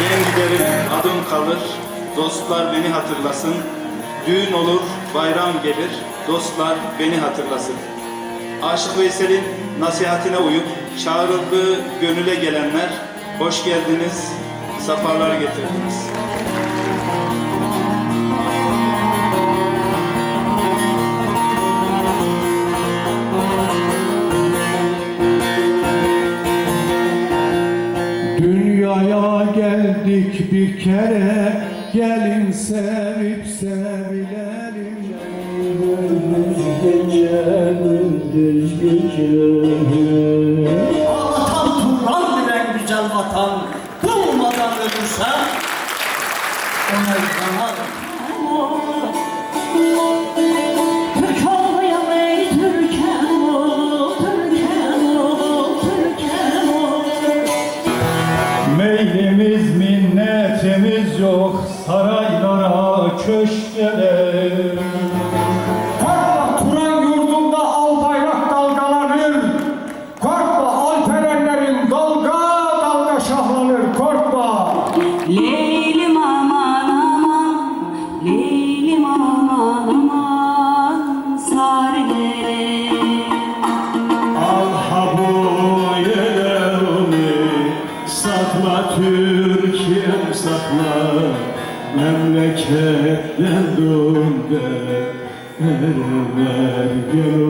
Ben giderim adım kalır, dostlar beni hatırlasın. Düğün olur, bayram gelir, dostlar beni hatırlasın. Aşık Veysel'in nasihatine uyup çağrıldığı gönüle gelenler hoş geldiniz, safalar getirdiniz. Geldik bir kere Gelin sevip sevilelim. Gündüz gece Ağlatan Turan bilen güzel vatan Bulmadan ölürsem Ona yanarım Saraylara köşklere Korkma Turan yurdunda al bayrak dalgalanır. Korkma Alperenlerin dalga dalga şahlanır. Korkma. Leylim aman aman, Leylim aman aman, Sarıdere. Al ha bu yerimi Sakla Türkiye'm sakla Memleketten dön de Erenler görür aklar